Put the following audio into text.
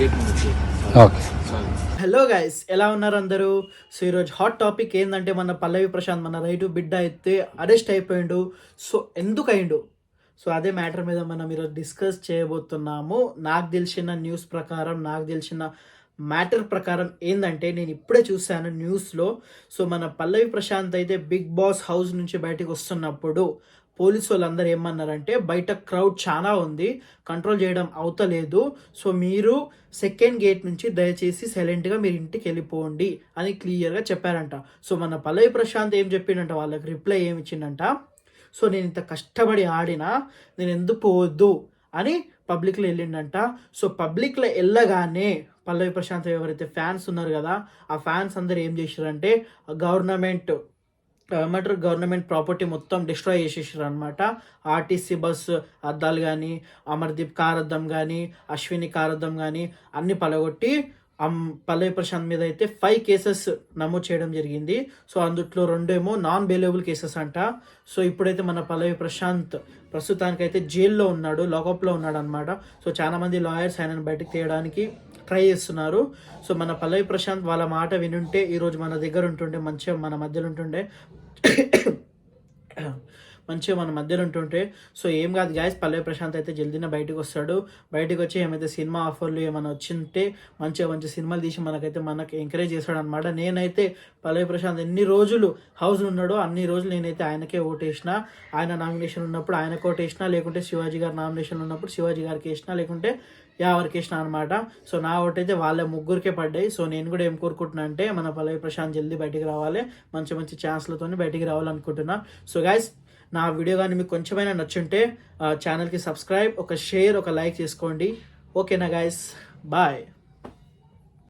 Okay. Hello guys ఎలా ఉన్నారు అందరూ? సో ఈరోజు హాట్ టాపిక్ ఏంటంటే మన పల్లవి ప్రశాంత్ మన రైతు బిడ్డ అయితే అరెస్ట్ అయిపోయిండు. సో ఎందుకు అయిండు సో అదే మ్యాటర్ మీద మనం ఈరోజు డిస్కస్ చేయబోతున్నాము. నాకు తెలిసిన న్యూస్ ప్రకారం నాకు తెలిసిన మ్యాటర్ ప్రకారం ఏంటంటే నేను ఇప్పుడే చూశాను న్యూస్లో. సో మన పల్లవి ప్రశాంత్ అయితే బిగ్ బాస్ హౌస్ నుంచి బయటకు వస్తున్నప్పుడు పోలీసు వాళ్ళందరూ ఏమన్నారంటే బయట క్రౌడ్ చాలా ఉంది కంట్రోల్ చేయడం అవుతలేదు సో మీరు సెకండ్ గేట్ నుంచి దయచేసి సైలెంట్గా మీరు ఇంటికి వెళ్ళిపోండి అని క్లియర్గా చెప్పారంట. సో మన పల్లవి ప్రశాంత్ ఏం చెప్పిండంట వాళ్ళకి రిప్లై ఏమి ఇచ్చిండంట సో నేను ఇంత కష్టపడి ఆడినా నేను ఎందుకు పోవద్దు అని పబ్లిక్లో వెళ్ళిండంట. సో పబ్లిక్లో వెళ్ళగానే పల్లవి ప్రశాంత్ ఎవరైతే ఫ్యాన్స్ ఉన్నారు కదా ఆ ఫ్యాన్స్ అందరు ఏం చేశారంటే గవర్నమెంట్ ఏమంటారు గవర్నమెంట్ ప్రాపర్టీ మొత్తం డిస్ట్రాయ్ చేసేసారు అనమాట ఆర్టీసీ బస్సు అద్దాలు కానీ అమర్దీప్ కారద్దం అద్దం కానీ అశ్విని కారద్దం అద్దం కానీ అన్ని పలగొట్టి పల్లవి ప్రశాంత్ మీద అయితే ఫైవ్ కేసెస్ నమోదు చేయడం జరిగింది. సో అందుట్లో రెండేమో నాన్ బెయిలబుల్ కేసెస్ అంట. సో ఇప్పుడైతే మన పల్లవి ప్రశాంత్ ప్రస్తుతానికైతే జైల్లో ఉన్నాడు లాకప్లో ఉన్నాడు అనమాట సో చాలా మంది లాయర్స్ ఆయనను బయటకు తీయడానికి ట్రై చేస్తున్నారు. సో మన పల్లవి ప్రశాంత్ వాళ్ళ మాట వినుంటే ఈరోజు మన దగ్గర ఉంటుండే మంచిగా మన మధ్యలో ఉంటుండే. మంచిగా మన మధ్యలో ఉంటుంటే సో ఏం కాదు గాయస్ పల్లవి ప్రశాంత్ అయితే జల్దీన బయటకు వస్తాడు. బయటకు వచ్చి ఏమైతే సినిమా ఆఫర్లు ఏమైనా వచ్చింటే మంచిగా మంచి సినిమాలు తీసి మనకైతే మనకు ఎంకరేజ్ చేస్తాడు అనమాట నేనైతే పల్లవి ప్రశాంత్ ఎన్ని రోజులు హౌస్ ఉన్నాడో అన్ని రోజులు నేనైతే ఆయనకే ఓటేసిన ఆయన నామినేషన్ ఉన్నప్పుడు ఆయనకు ఓటేసిన లేకుంటే శివాజీ గారి నామినేషన్ ఉన్నప్పుడు శివాజీ గారికి వేసిన లేకుంటే యావరికి వేసిన అనమాట సో నా ఓటైతే వాళ్ళ ముగ్గురికే పడ్డాయి. సో నేను కూడా ఏం కోరుకుంటున్నా అంటే మన పల్లవి ప్రశాంత్ జల్దీ బయటికి రావాలి. మంచి మంచి ఛాన్స్లతో బయటికి రావాలనుకుంటున్నా. సో గైస్ నా వీడియో కానీ మీకు కొంచెమైనా నచ్చుంటే ఛానల్కి సబ్స్క్రైబ్ ఒక షేర్ ఒక లైక్ చేసుకోండి. ఓకేనా గైస్ బాయ్